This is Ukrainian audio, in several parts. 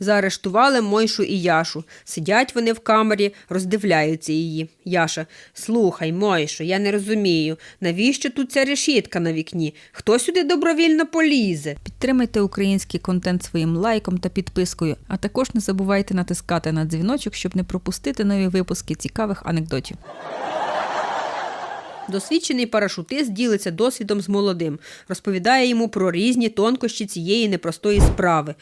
Заарештували Мойшу і Яшу. Сидять вони в камері, роздивляються її. Яша, слухай, Мойшу, я не розумію, навіщо тут ця решітка на вікні? Хто сюди добровільно полізе? Підтримайте український контент своїм лайком та підпискою, а також не забувайте натискати на дзвіночок, щоб не пропустити нові випуски цікавих анекдотів. Досвідчений парашутист ділиться досвідом з молодим, розповідає йому про різні тонкощі цієї непростої справи.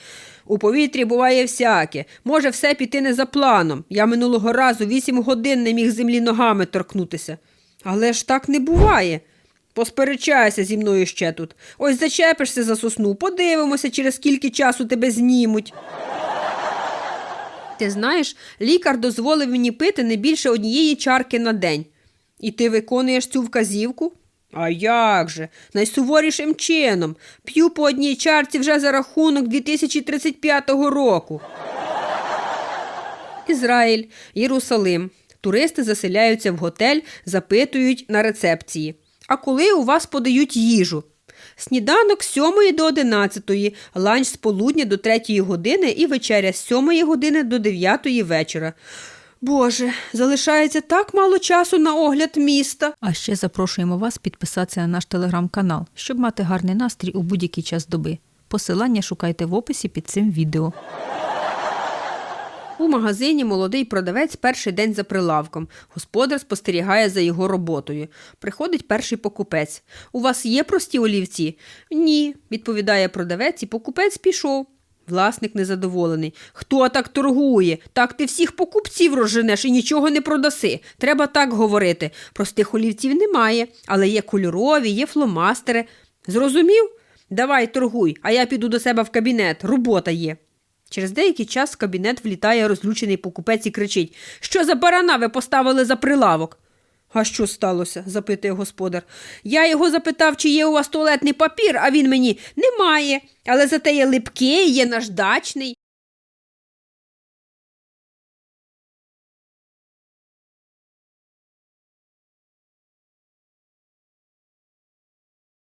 У повітрі буває всяке, може все піти не за планом. Я минулого разу вісім годин не міг землі ногами торкнутися. Але ж так не буває. Посперечайся зі мною ще тут. Ось зачепишся за сосну, подивимося, через скільки часу тебе знімуть. Ти знаєш, лікар дозволив мені пити не більше однієї чарки на день. І ти виконуєш цю вказівку? А як же? Найсуворішим чином. П'ю по одній чарці вже за рахунок 2035 року. Ізраїль, Єрусалим. Туристи заселяються в готель, запитують на рецепції. А коли у вас подають їжу? Сніданок з 7 до 11, ланч з полудня до 3 години і вечеря з 7 години до 9 вечора. Боже, залишається так мало часу на огляд міста. А ще запрошуємо вас підписатися на наш телеграм-канал, щоб мати гарний настрій у будь-який час доби. Посилання шукайте в описі під цим відео. У магазині молодий продавець перший день за прилавком. Господар спостерігає за його роботою. Приходить перший покупець. У вас є прості олівці? Ні, відповідає продавець, і покупець пішов. Власник незадоволений. Хто так торгує? Так ти всіх покупців розженеш і нічого не продаси. Треба так говорити. Простих олівців немає, але є кольорові, є фломастери. Зрозумів? Давай торгуй, а я піду до себе в кабінет. Робота є. Через деякий час в кабінет влітає розлючений покупець і кричить: Що за барана ви поставили за прилавок? А що сталося? запитує господар. Я його запитав, чи є у вас туалетний папір, а він мені немає. Але зате є липкий, є наждачний.